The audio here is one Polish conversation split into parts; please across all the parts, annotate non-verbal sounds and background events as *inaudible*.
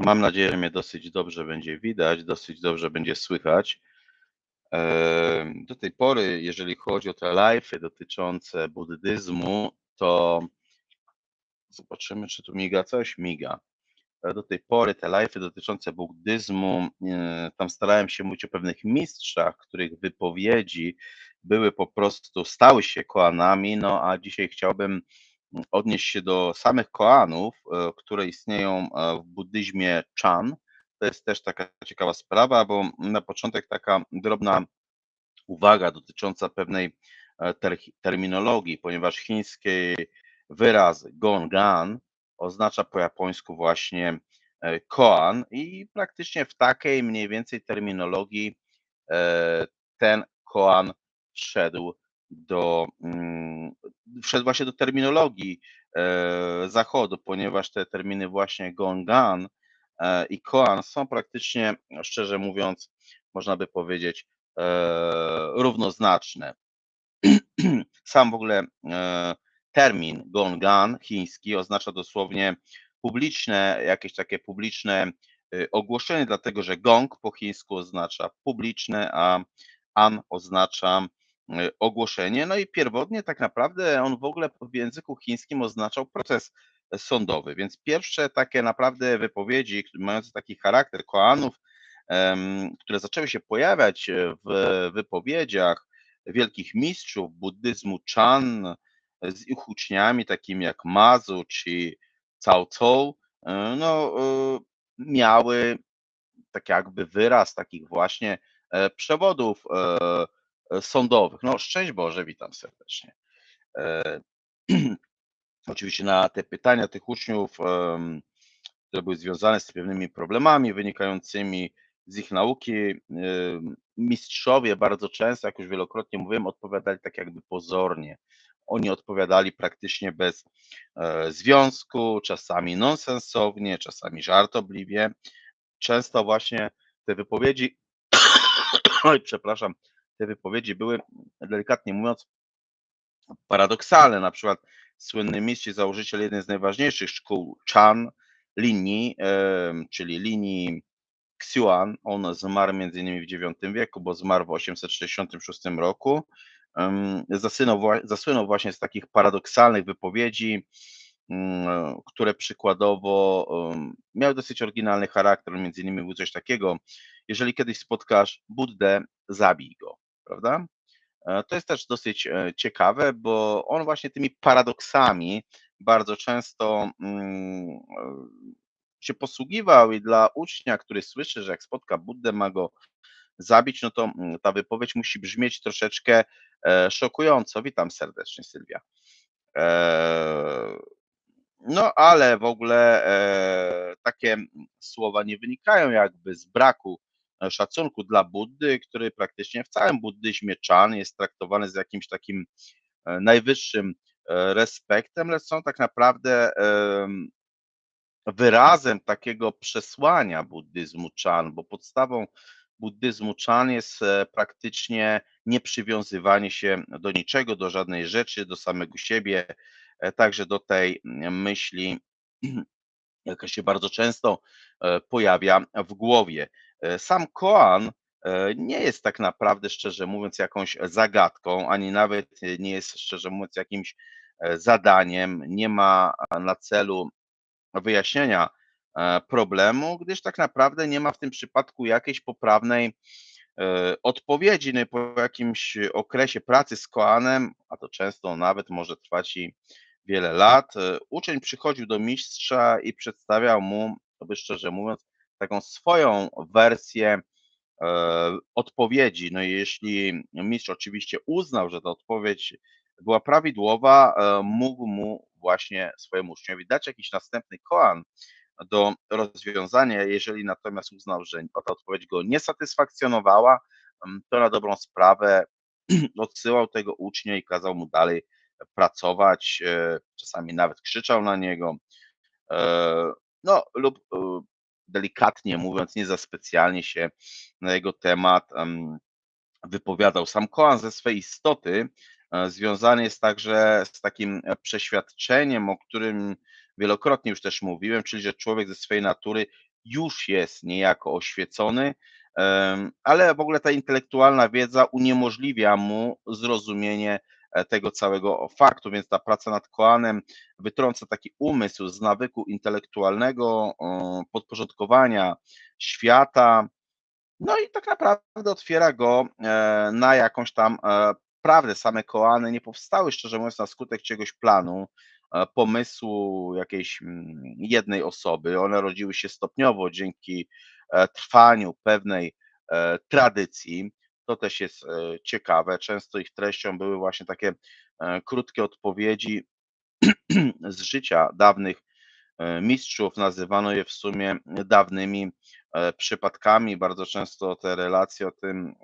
Mam nadzieję, że mnie dosyć dobrze będzie widać, dosyć dobrze będzie słychać. Do tej pory, jeżeli chodzi o te live'y dotyczące buddyzmu, to zobaczymy, czy tu miga coś. Miga. Do tej pory te live'y dotyczące buddyzmu, e, tam starałem się mówić o pewnych mistrzach, których wypowiedzi były po prostu, stały się koanami, no a dzisiaj chciałbym odnieść się do samych koanów, e, które istnieją e, w buddyzmie Chan. To jest też taka ciekawa sprawa, bo na początek taka drobna uwaga dotycząca pewnej e, ter terminologii, ponieważ chiński wyraz gongan oznacza po japońsku właśnie koan i praktycznie w takiej mniej więcej terminologii ten koan wszedł do, mm, wszedł właśnie do terminologii e, zachodu, ponieważ te terminy właśnie Gongan e, i Koan są praktycznie, szczerze mówiąc, można by powiedzieć, e, równoznaczne. *clears throat* Sam w ogóle termin Gongan chiński oznacza dosłownie publiczne, jakieś takie publiczne ogłoszenie, dlatego że gong po chińsku oznacza publiczne, a an oznacza ogłoszenie. No i pierwotnie tak naprawdę on w ogóle w języku chińskim oznaczał proces sądowy, więc pierwsze takie naprawdę wypowiedzi mające taki charakter koanów, które zaczęły się pojawiać w wypowiedziach wielkich mistrzów buddyzmu Chan z ich uczniami takimi jak Mazu czy Cao Cao, y, no y, miały tak jakby wyraz takich właśnie e, przewodów e, E, sądowych. No szczęść Boże, witam serdecznie. E, *clears throat* oczywiście na te pytania tych uczniów, które były związane z pewnymi problemami wynikającymi z ich nauki, mistrzowie bardzo często, jak już wielokrotnie mówiłem, odpowiadali tak jakby pozornie. Oni odpowiadali praktycznie bez e, związku, czasami nonsensownie, czasami żartobliwie. Często właśnie te wypowiedzi, *clears throat* oj, przepraszam, te wypowiedzi były, delikatnie mówiąc, paradoksalne. Na przykład słynny mistrz założyciel jednej z najważniejszych szkół Chan linii, czyli linii Xiuan, on zmarł między innymi w IX wieku, bo zmarł w 866 roku. Zasynął, zasłynął właśnie z takich paradoksalnych wypowiedzi, mm, które przykładowo miały dosyć oryginalny charakter. Między innymi był coś takiego, jeżeli kiedyś spotkasz Buddę, zabij go prawda? E, to jest też dosyć e, ciekawe, bo on właśnie tymi paradoksami bardzo często mm, e, się posługiwał i dla ucznia, który słyszy, że jak spotka Buddę, ma go zabić, no to mm, ta wypowiedź musi brzmieć troszeczkę szokująco. Witam serdecznie, Sylwia. No, ale w ogóle takie słowa nie wynikają jakby z braku szacunku dla Buddy, który praktycznie w całym buddyzmie Chan jest traktowany z jakimś takim e, najwyższym e, respektem, lecz są tak naprawdę wyrazem takiego przesłania buddyzmu Chan, bo podstawą buddyzmu Chan jest e, praktycznie nieprzywiązywanie się do niczego, do żadnej rzeczy, do samego siebie, także do tej myśli, *clears throat* jaka się bardzo często pojawia w głowie. E, sam koan e, nie jest tak naprawdę, szczerze mówiąc, jakąś zagadką, ani nawet nie jest, szczerze mówiąc, jakimś e, zadaniem, nie ma na celu wyjaśnienia problemu, gdyż tak naprawdę nie ma w tym przypadku jakiejś poprawnej odpowiedzi. No po jakimś okresie pracy z koanem, a to często nawet może trwać i wiele lat, uczeń przychodził do mistrza i przedstawiał mu, by szczerze mówiąc, taką swoją wersję e, odpowiedzi. No i jeśli mistrz oczywiście uznał, że ta odpowiedź była prawidłowa, e, mógł mu właśnie swojemu uczniowi dać jakiś następny koan do rozwiązania. Jeżeli natomiast uznał, że ta odpowiedź go nie satysfakcjonowała, to na dobrą sprawę *clears throat* odsyłał tego ucznia i kazał mu dalej pracować, e, czasami nawet krzyczał na niego, no lub delikatnie mówiąc, nie za specjalnie się na jego temat wypowiadał. Sam Koan ze swej istoty e, związany jest także z takim e, przeświadczeniem, o którym wielokrotnie już też mówiłem, czyli że człowiek ze swojej natury już jest niejako oświecony, ale w ogóle ta intelektualna wiedza uniemożliwia mu zrozumienie tego całego faktu, więc ta praca nad koanem wytrąca taki umysł z nawyku intelektualnego, podporządkowania świata, no i tak naprawdę otwiera go e, na jakąś tam e, prawdę. Same koany nie powstały, szczerze mówiąc, na skutek czegoś planu, e, pomysłu jakiejś mm, jednej osoby. One rodziły się stopniowo dzięki e, trwaniu pewnej e, tradycji. To też jest e, ciekawe. Często ich treścią były właśnie takie e, krótkie odpowiedzi *clears throat* z życia dawnych e, mistrzów. Nazywano je w sumie dawnymi przypadkami. Bardzo często te relacje o tym,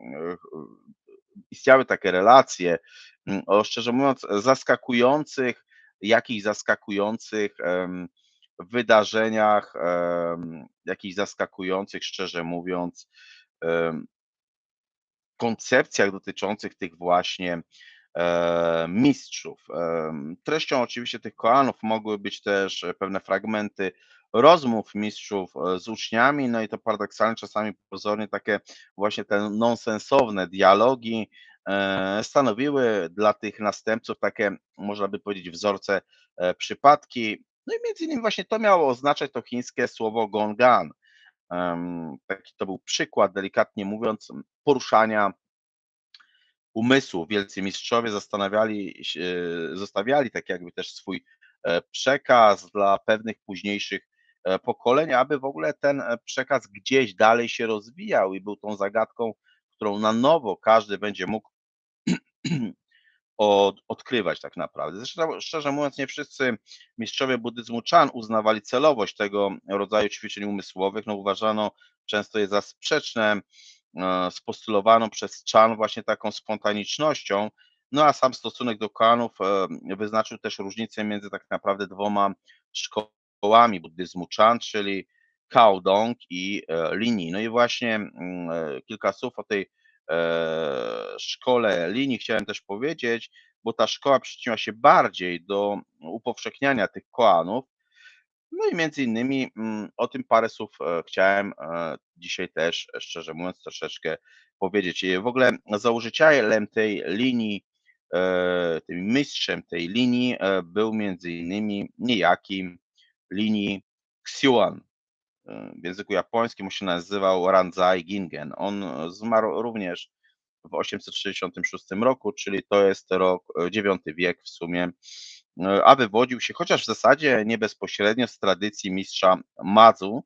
istniały takie relacje mm, o szczerze mówiąc zaskakujących, jakichś zaskakujących wydarzeniach, jakichś zaskakujących, szczerze mówiąc, koncepcjach dotyczących tych właśnie e, mistrzów. Em, Treścią oczywiście tych koanów mogły być też e, pewne fragmenty rozmów mistrzów e, z uczniami, no i to paradoksalnie czasami pozornie takie właśnie te nonsensowne dialogi e, stanowiły dla tych następców takie, można by powiedzieć, wzorce, e, przypadki. No i między innymi właśnie to miało oznaczać to chińskie słowo gongan. Taki to był przykład, delikatnie mówiąc, poruszania umysłu. Wielcy mistrzowie zastanawiali się zostawiali tak jakby też swój, e, przekaz dla pewnych późniejszych, e, pokoleń, aby w ogóle ten, e, przekaz gdzieś dalej się rozwijał i był tą zagadką, którą na nowo każdy będzie mógł od odkrywać tak naprawdę. Zresztą szczerze mówiąc, nie wszyscy mistrzowie buddyzmu Chan uznawali celowość tego rodzaju ćwiczeń umysłowych. No, uważano często je za sprzeczne e, z postulowaną przez Chan właśnie taką spontanicznością. No a sam stosunek do koanów e, wyznaczył też różnicę między tak naprawdę dwoma szkołami buddyzmu Chan, czyli Kaodong i e, Lini. No i właśnie mm, e, kilka słów o tej e, szkole linii chciałem też powiedzieć, bo ta szkoła przyczyniła się bardziej do upowszechniania tych koanów. No i między innymi mm, o tym parę słów e, chciałem e, dzisiaj też, e, szczerze mówiąc, troszeczkę powiedzieć. W ogóle założycielem tej linii, e, tym mistrzem tej linii e, był między innymi niejaki linii Xiuan. W języku japońskim się nazywał Ranzai Gingen. On e, zmarł również w 866 roku, czyli to jest rok, e, IX wiek w sumie, e, a wywodził się, chociaż w zasadzie nie bezpośrednio z tradycji mistrza Madzu,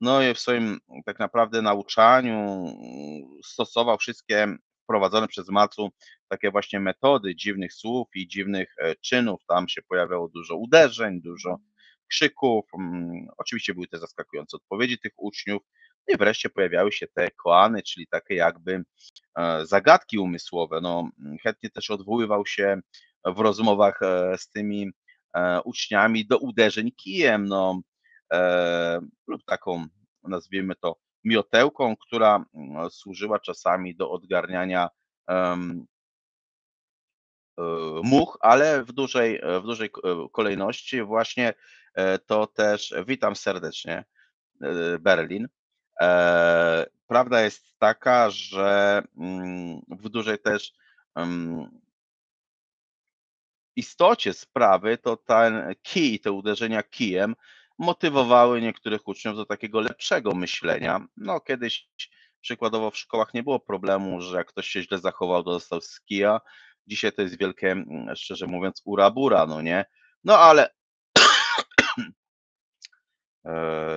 no i w swoim tak naprawdę nauczaniu mm, stosował wszystkie wprowadzone przez Madzu takie właśnie metody dziwnych słów i dziwnych czynów. Tam się pojawiało dużo uderzeń, dużo krzyków. mm, Oczywiście były te zaskakujące odpowiedzi tych uczniów. No I wreszcie pojawiały się te koany, czyli takie jakby e, zagadki umysłowe. No, mm, chętnie też odwoływał się w rozmowach e, z tymi e, uczniami do uderzeń kijem, no, lub taką, nazwijmy to, miotełką, która mm, służyła czasami do odgarniania much, ale w dużej, w dużej ko- kolejności właśnie to też witam serdecznie e, Berlin. E, Prawda jest taka, że mm, w dużej też em, istocie sprawy to ten kij, te uderzenia kijem motywowały niektórych uczniów do takiego lepszego myślenia. No, kiedyś przykładowo w szkołach nie było problemu, że jak ktoś się źle zachował, to dostał z kija. Dzisiaj to jest wielkie, mm, szczerze mówiąc, urabura, no nie? No ale e,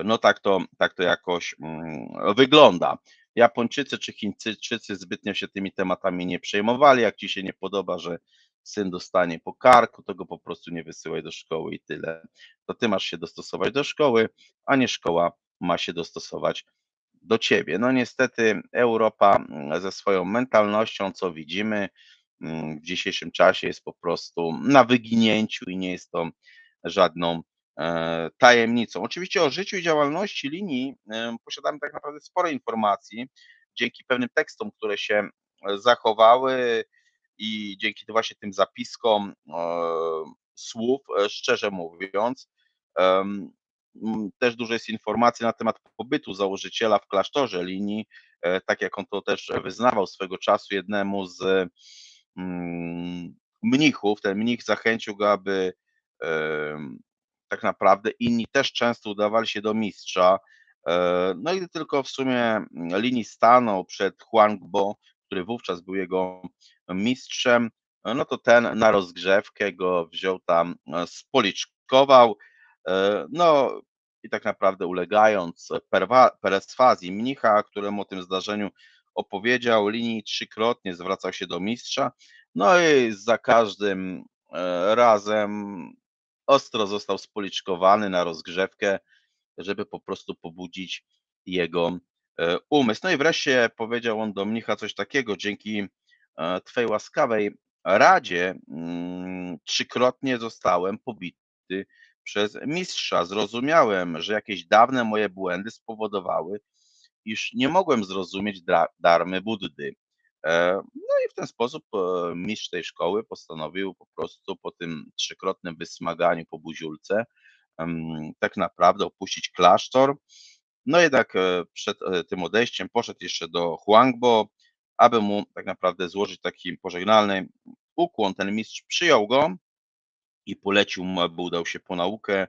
no tak to, tak to jakoś mm, wygląda. Japończycy czy Chińczycy zbytnio się tymi tematami nie przejmowali. Jak ci się nie podoba, że syn dostanie po karku, to go po prostu nie wysyłaj do szkoły i tyle. To ty masz się dostosować do szkoły, a nie szkoła ma się dostosować do ciebie. No niestety Europa mm, ze swoją mentalnością, co widzimy mm, w dzisiejszym czasie, jest po prostu na wyginięciu i nie jest to żadną e, tajemnicą. Oczywiście o życiu i działalności linii e, posiadamy tak naprawdę sporo informacji dzięki pewnym tekstom, które się e, zachowały i dzięki właśnie tym zapiskom e, słów, e, szczerze mówiąc, też dużo jest informacji na temat pobytu założyciela w klasztorze linii, e, tak jak on to też wyznawał swego czasu jednemu z mm, mnichów. Ten mnich zachęcił go, aby tak naprawdę inni też często udawali się do mistrza. E, No i tylko w sumie mm, linii stanął przed Huangbo, który wówczas był jego mistrzem, no to ten na rozgrzewkę go wziął tam, e, spoliczkował. E, No i tak naprawdę ulegając perswazji mnicha, któremu o tym zdarzeniu opowiedział, linii trzykrotnie zwracał się do mistrza, no i za każdym, razem ostro został spoliczkowany na rozgrzewkę, żeby po prostu pobudzić jego, e, umysł. No i wreszcie powiedział on do mnicha coś takiego: „Dzięki, e, Twej łaskawej radzie, mm, trzykrotnie zostałem pobity przez mistrza. Zrozumiałem, że jakieś dawne moje błędy spowodowały, iż nie mogłem zrozumieć darmy Buddy. E, no i w ten sposób, e, mistrz tej szkoły postanowił po prostu po tym trzykrotnym wysmaganiu po buziulce, tak naprawdę opuścić klasztor. No jednak, e, przed, tym odejściem poszedł jeszcze do Huangbo, aby mu tak naprawdę złożyć taki pożegnalny ukłon. Ten mistrz przyjął go i polecił mu, aby udał się po naukę,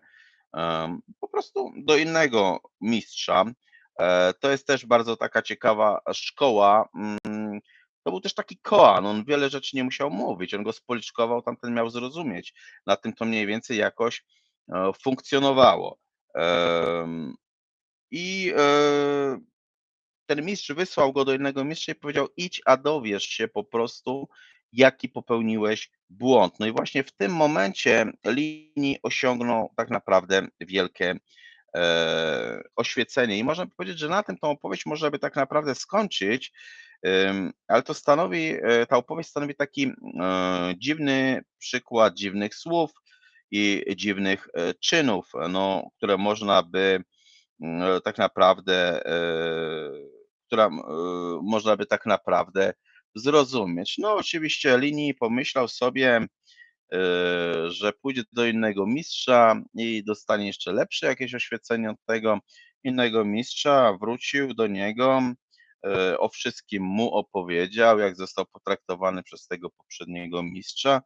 po prostu do innego mistrza. To jest też bardzo taka ciekawa szkoła. To był też taki koan, on wiele rzeczy nie musiał mówić, on go spoliczkował, tamten miał zrozumieć. Na tym to mniej więcej jakoś, e, funkcjonowało. I, e, ten mistrz wysłał go do innego mistrza i powiedział: „Idź, a dowiesz się po prostu, jaki popełniłeś błąd”. No i właśnie w tym momencie Linii osiągnął tak naprawdę wielkie, oświecenie. I można powiedzieć, że na tym tą opowieść można by tak naprawdę skończyć, ale to stanowi, e, ta opowieść stanowi taki, e, dziwny przykład dziwnych słów i dziwnych, e, czynów, no, które można by, mm, tak naprawdę, e, która, e, można by tak naprawdę zrozumieć. No oczywiście Linii pomyślał sobie, e, że pójdzie do innego mistrza i dostanie jeszcze lepsze jakieś oświecenie od tego innego mistrza. Wrócił do niego, e, o wszystkim mu opowiedział, jak został potraktowany przez tego poprzedniego mistrza.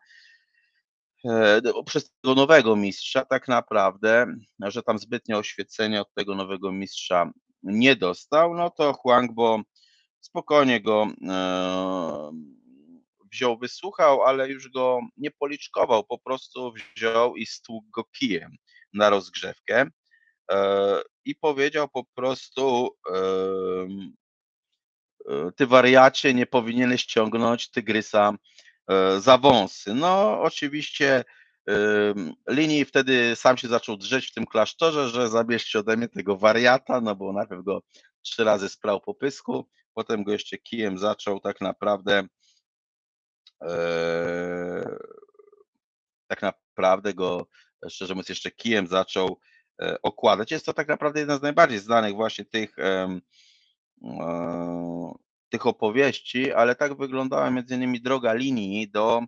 E, do przez tego nowego mistrza tak naprawdę, że tam zbytnio oświecenia od tego nowego mistrza nie dostał, no to Huangbo spokojnie go, e, wziął, wysłuchał, ale już go nie policzkował, po prostu wziął i stłukł go kijem na rozgrzewkę, e, i powiedział po prostu, e, „Ty wariacie, nie powinieneś ciągnąć tygrysa, e, za wąsy”. No oczywiście, Linii wtedy sam się zaczął drzeć w tym klasztorze, że zabierzcie ode mnie tego wariata, no bo najpierw go 3 razy sprał po pysku, potem go jeszcze kijem zaczął tak naprawdę tak naprawdę go, szczerze mówiąc, jeszcze kijem zaczął, e, okładać. Jest to tak naprawdę jedna z najbardziej znanych właśnie tych, e, tych opowieści, ale tak wyglądała między innymi droga Linii do,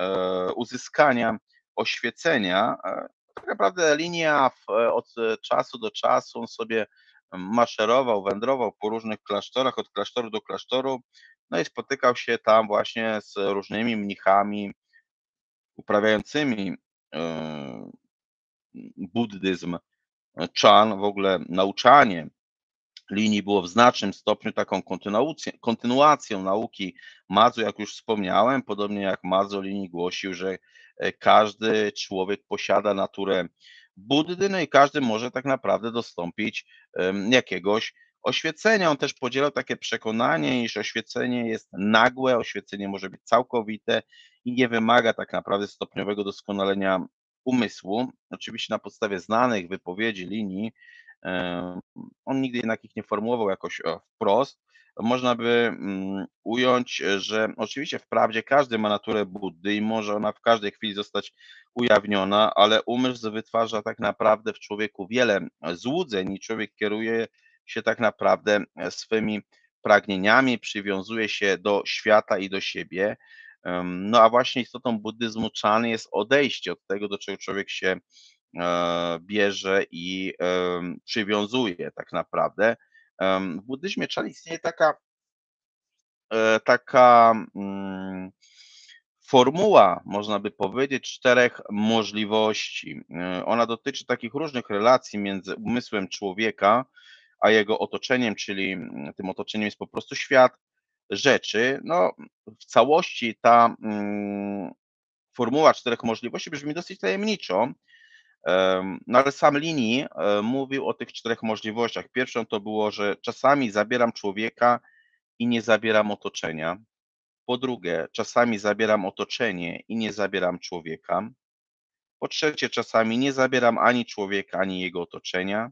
e, uzyskania oświecenia. E, tak naprawdę Linia od czasu do czasu on sobie maszerował, wędrował po różnych klasztorach, od klasztoru do klasztoru, no i spotykał się tam właśnie z różnymi mnichami uprawiającymi, e, buddyzm, Chan, w ogóle nauczanie Linii było w znacznym stopniu taką kontynuacją nauki Madzu, jak już wspomniałem. Podobnie jak Madzu, Linii głosił, że, e, każdy człowiek posiada naturę Buddy, no i każdy może tak naprawdę dostąpić, jakiegoś oświecenia. On też podzielał takie przekonanie, iż oświecenie jest nagłe, oświecenie może być całkowite i nie wymaga tak naprawdę stopniowego doskonalenia umysłu. Oczywiście na podstawie znanych wypowiedzi Linii, on nigdy jednak ich nie formułował jakoś, e, wprost. Można by, mm, ująć, że oczywiście wprawdzie każdy ma naturę Buddy i może ona w każdej chwili zostać ujawniona, ale umysł wytwarza tak naprawdę w człowieku wiele złudzeń i człowiek kieruje się tak naprawdę, e, swymi pragnieniami, przywiązuje się do świata i do siebie. No a właśnie istotą buddyzmu Chan jest odejście od tego, do czego człowiek się e, bierze i przywiązuje tak naprawdę. W buddyzmie Chan istnieje taka, e, taka mm, formuła, można by powiedzieć, czterech możliwości. Ona dotyczy takich różnych relacji między umysłem człowieka a jego otoczeniem, czyli mm, tym otoczeniem jest po prostu świat, rzeczy. No, w całości ta mm, formuła czterech możliwości brzmi dosyć tajemniczo, em, no ale sam Lini e, mówił o tych czterech możliwościach. Pierwszą to było, że czasami zabieram człowieka i nie zabieram otoczenia. Po drugie, czasami zabieram otoczenie i nie zabieram człowieka. Po trzecie, czasami nie zabieram ani człowieka, ani jego otoczenia.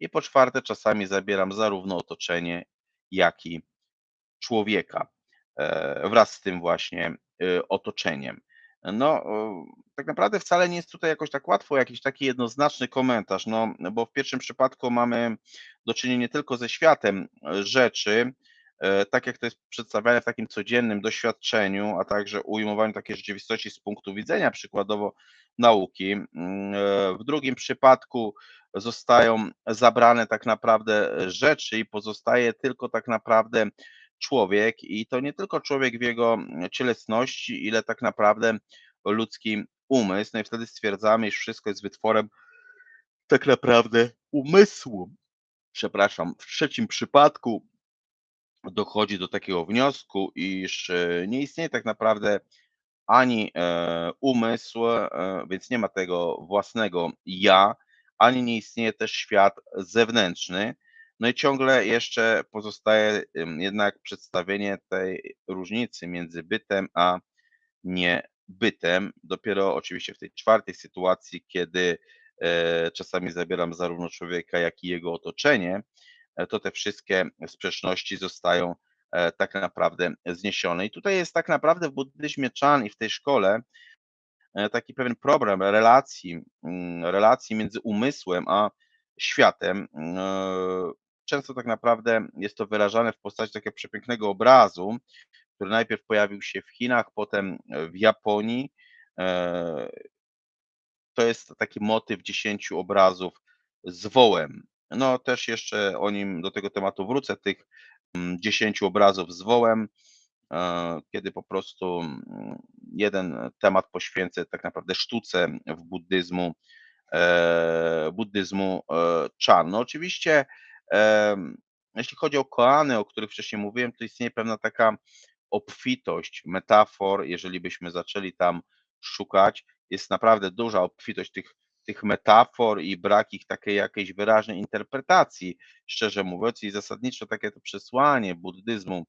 I po czwarte, czasami zabieram zarówno otoczenie, jak i człowieka e, wraz z tym właśnie e, otoczeniem. No, e, tak naprawdę wcale nie jest tutaj jakoś tak łatwo, jakiś taki jednoznaczny komentarz, no, bo w pierwszym przypadku mamy do czynienia nie tylko ze światem rzeczy, tak jak to jest przedstawiane w takim codziennym doświadczeniu, a także ujmowaniu takiej rzeczywistości z punktu widzenia przykładowo nauki. Mm, W drugim przypadku zostają zabrane tak naprawdę rzeczy i pozostaje tylko tak naprawdę człowiek i to nie tylko człowiek w jego cielesności, ile tak naprawdę ludzki umysł. No i wtedy stwierdzamy, iż wszystko jest wytworem tak naprawdę umysłu. Przepraszam, w trzecim przypadku dochodzi do takiego wniosku, iż e, nie istnieje tak naprawdę ani e, umysł, e, więc nie ma tego własnego ja, ani nie istnieje też świat zewnętrzny. No i ciągle jeszcze pozostaje jednak przedstawienie tej różnicy między bytem a niebytem. Dopiero oczywiście w tej czwartej sytuacji, kiedy czasami zabieram zarówno człowieka, jak i jego otoczenie, to te wszystkie sprzeczności zostają e, tak naprawdę zniesione. I tutaj jest tak naprawdę w buddyzmie Chan i w tej szkole e, taki pewien problem relacji, mm, relacji między umysłem a światem. E, Często tak naprawdę jest to wyrażane w postaci takiego przepięknego obrazu, który najpierw pojawił się w Chinach, potem w Japonii. E, To jest taki motyw dziesięciu obrazów z wołem. No też jeszcze o nim, do tego tematu wrócę, tych mm, dziesięciu obrazów z wołem, e, kiedy po prostu mm, jeden temat poświęcę tak naprawdę sztuce w buddyzmu, e, buddyzmu e, Chan. No oczywiście, jeśli chodzi o koany, o których wcześniej mówiłem, to istnieje pewna taka obfitość metafor, jeżeli byśmy zaczęli tam szukać, jest naprawdę duża obfitość tych, tych metafor i brak ich takiej jakiejś wyraźnej interpretacji, szczerze mówiąc, i zasadniczo takie to przesłanie buddyzmu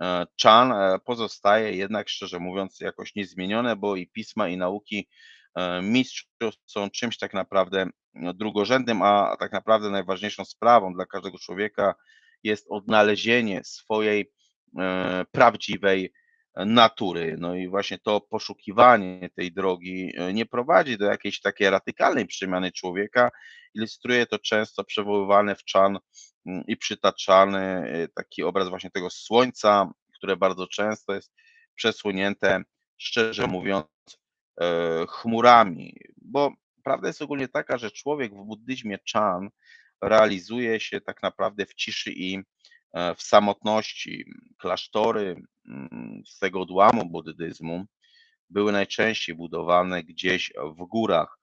e, Chan e, pozostaje jednak, szczerze mówiąc, jakoś niezmienione, bo i pisma, i nauki e, mistrzów są czymś tak naprawdę no, drugorzędnym, a tak naprawdę najważniejszą sprawą dla każdego człowieka jest odnalezienie swojej prawdziwej natury. No i właśnie to poszukiwanie tej drogi e, nie prowadzi do jakiejś takiej radykalnej przemiany człowieka. Ilustruje to często przywoływany w Chan mm, i przytaczany e, taki obraz właśnie tego słońca, które bardzo często jest przesłonięte, szczerze mówiąc, e, chmurami, bo prawda jest ogólnie taka, że człowiek w buddyzmie Chan realizuje się tak naprawdę w ciszy i w samotności. Klasztory mm, z tego odłamu buddyzmu były najczęściej budowane gdzieś w górach.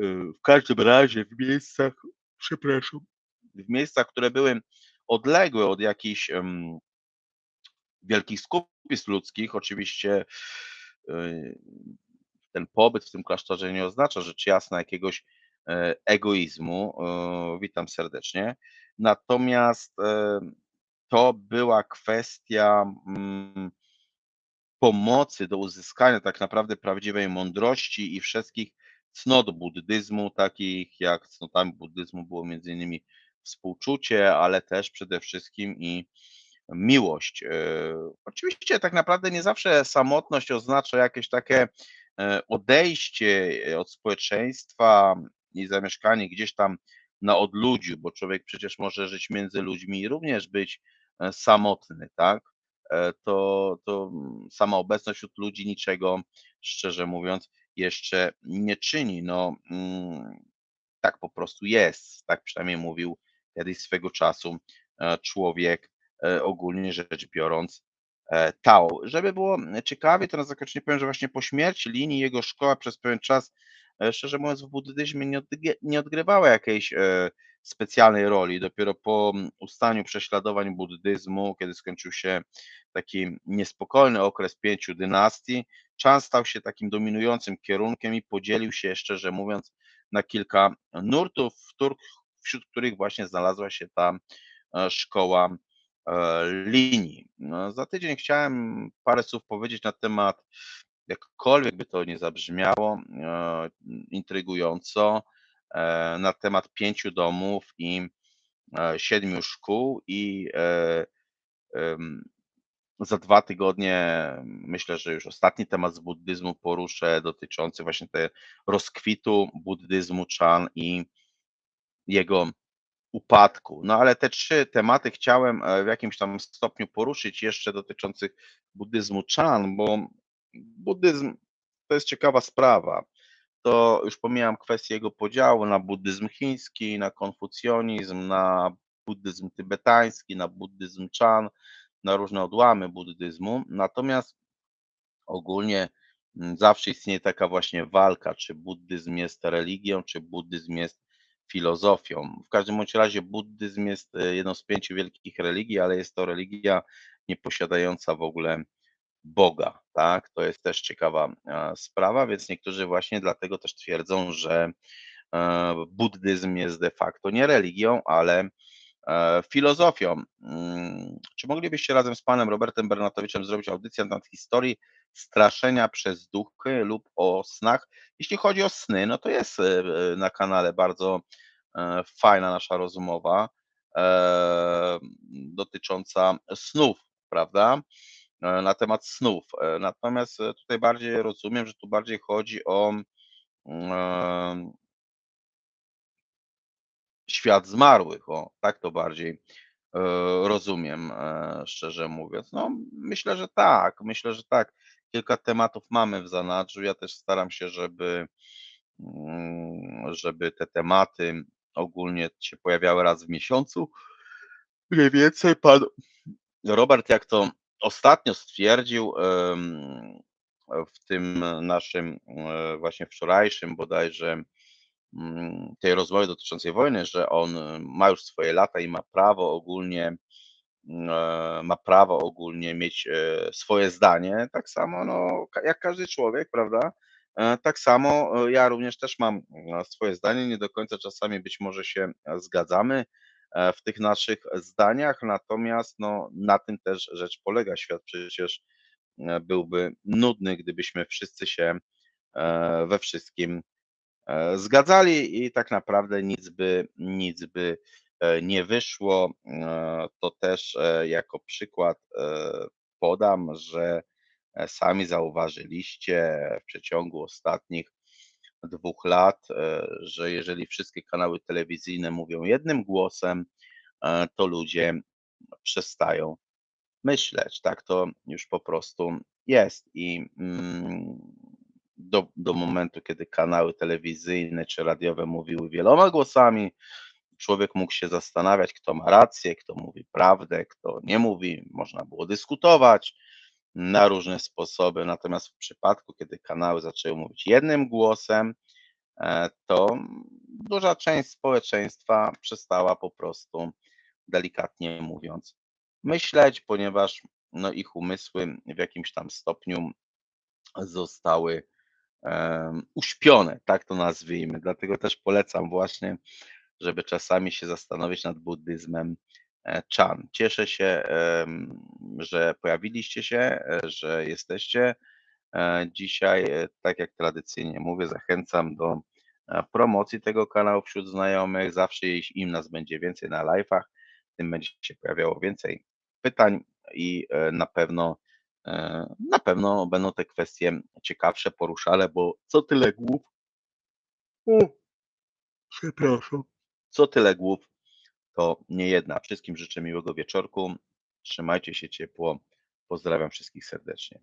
E, W każdym razie w miejscach, przepraszam, w miejscach, które były odległe od jakichś wielkich skupisk ludzkich. Oczywiście y, ten pobyt w tym klasztorze nie oznacza rzecz jasna jakiegoś e, egoizmu. e, Witam serdecznie. Natomiast e, to była kwestia mm, pomocy do uzyskania tak naprawdę prawdziwej mądrości i wszystkich cnot buddyzmu, takich jak cnotami buddyzmu było między innymi współczucie, ale też przede wszystkim i miłość. E, Oczywiście tak naprawdę nie zawsze samotność oznacza jakieś takie e, odejście e, od społeczeństwa i zamieszkanie gdzieś tam na odludziu, bo człowiek przecież może żyć między ludźmi i również być samotny, tak? E, To, to mm, sama obecność wśród ludzi niczego, szczerze mówiąc, jeszcze nie czyni. No, mm, tak po prostu jest. Tak przynajmniej mówił kiedyś swego czasu e, człowiek, e, ogólnie rzecz biorąc, e, Tao. Żeby było ciekawie, to na zakończenie powiem, że właśnie po śmierci linii jego szkoła przez pewien czas, e, szczerze mówiąc, w buddyzmie nie, nie odgrywała jakiejś e, specjalnej roli. Dopiero po mm, ustaniu prześladowań buddyzmu, kiedy skończył się taki niespokojny okres pięciu dynastii, Chan stał się takim dominującym kierunkiem i podzielił się, szczerze mówiąc, na kilka nurtów, wśród których właśnie znalazła się ta e, szkoła e, linii. No, za tydzień chciałem parę słów powiedzieć na temat, jakkolwiek by to nie zabrzmiało, e, intrygująco, na temat pięciu domów i e, siedmiu szkół i e, za dwa tygodnie myślę, że już ostatni temat z buddyzmu poruszę, dotyczący właśnie tego rozkwitu buddyzmu Chan i jego upadku. No ale te trzy tematy chciałem e, w jakimś tam stopniu poruszyć jeszcze dotyczących buddyzmu Chan, bo buddyzm to jest ciekawa sprawa. To już pomijam kwestię jego podziału na buddyzm chiński, na konfucjonizm, na buddyzm tybetański, na buddyzm Chan, na różne odłamy buddyzmu. Natomiast ogólnie mm, zawsze istnieje taka właśnie walka, czy buddyzm jest religią, czy buddyzm jest filozofią. W każdym bądź razie buddyzm jest e, jedną z pięciu wielkich religii, ale jest to religia nieposiadająca w ogóle Boga, tak? To jest też ciekawa e, sprawa, więc niektórzy właśnie dlatego też twierdzą, że e, buddyzm jest de facto nie religią, ale e, filozofią. Mm, Czy moglibyście razem z panem Robertem Bernatowiczem zrobić audycję na temat historii straszenia przez duchy lub o snach? Jeśli chodzi o sny, no to jest na kanale bardzo fajna nasza rozmowa dotycząca snów, prawda? E, na temat snów. E, Natomiast e, tutaj bardziej rozumiem, że tu bardziej chodzi o mm, świat zmarłych. O, tak to bardziej rozumiem, szczerze mówiąc. No, myślę, że tak. Myślę, że tak. Kilka tematów mamy w zanadrzu. Ja też staram się, żeby, mm, żeby te tematy ogólnie się pojawiały raz w miesiącu. Mniej więcej pan Robert, jak to ostatnio stwierdził w tym naszym e, właśnie wczorajszym bodajże mm, tej rozmowie dotyczącej wojny, że on e, ma już swoje lata i ma prawo ogólnie e, ma prawo ogólnie mieć swoje zdanie, tak samo no, jak każdy człowiek, prawda? Tak samo ja również też mam swoje zdanie, nie do końca czasami być może się zgadzamy w tych naszych zdaniach, natomiast no, na tym też rzecz polega. Świat przecież e, byłby nudny, gdybyśmy wszyscy się e, we wszystkim e, zgadzali i tak naprawdę nic by, nic by e, nie wyszło. E, To też e, jako przykład e, podam, że e, sami zauważyliście w przeciągu ostatnich dwóch lat, e, że jeżeli wszystkie kanały telewizyjne mówią jednym głosem, e, to ludzie przestają myśleć. Tak to już po prostu jest. I mm, do, do momentu, kiedy kanały telewizyjne czy radiowe mówiły wieloma głosami, człowiek mógł się zastanawiać, kto ma rację, kto mówi prawdę, kto nie mówi. Można było dyskutować na różne sposoby. Natomiast w przypadku, kiedy kanały zaczęły mówić jednym głosem, e, to duża część społeczeństwa przestała po prostu, delikatnie mówiąc, myśleć, ponieważ no, ich umysły w jakimś tam stopniu zostały em, uśpione, tak to nazwijmy. Dlatego też polecam właśnie, żeby czasami się zastanowić nad buddyzmem Chan. Cieszę się, że pojawiliście się, e, że jesteście e, dzisiaj. E, Tak jak tradycyjnie mówię, zachęcam do e, promocji tego kanału wśród znajomych. Zawsze jeśli im nas będzie więcej na live'ach, tym będzie się pojawiało więcej pytań i e, na pewno e, na pewno będą te kwestie ciekawsze, poruszane, bo co tyle głów, o, przepraszam, co tyle głów, to nie jedna. Wszystkim życzę miłego wieczorku. Trzymajcie się ciepło. Pozdrawiam wszystkich serdecznie.